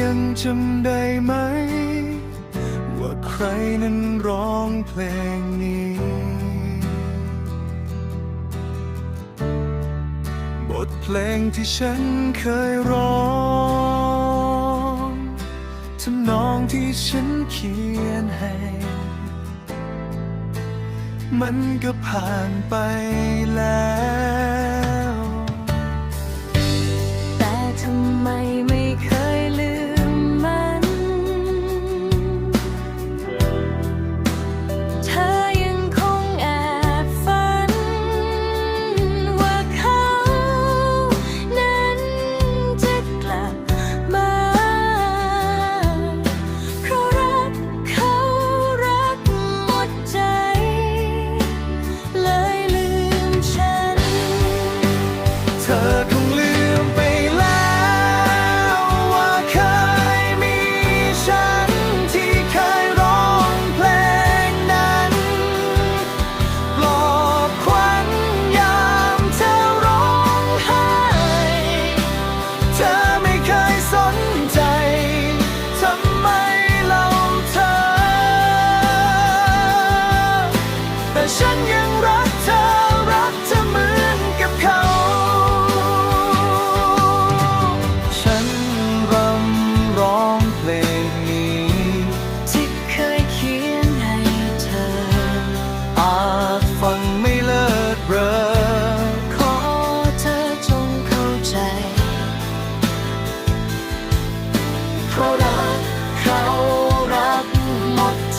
ยังจำได้ไหม ว่าใครนั้นร้องเพลงนี้ บทเพลงที่ฉันเคยร้องทำนองที่ฉันเขียนให้ มันก็ผ่านไปแล้ว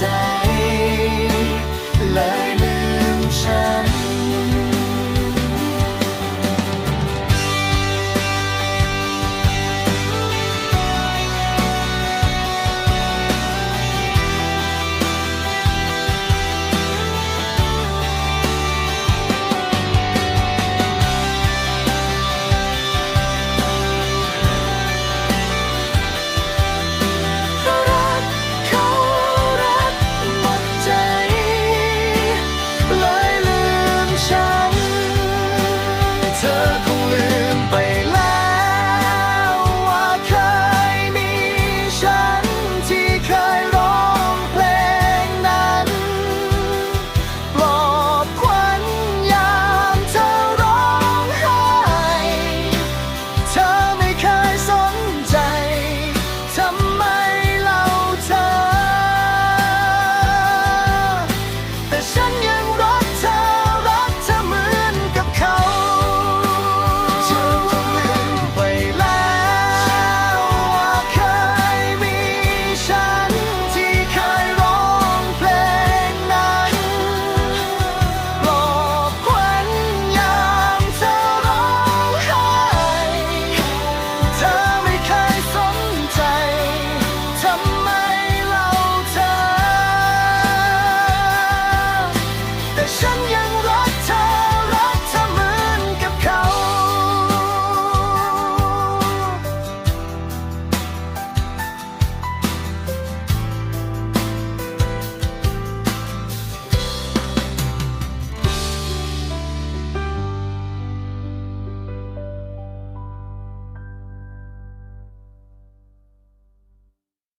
say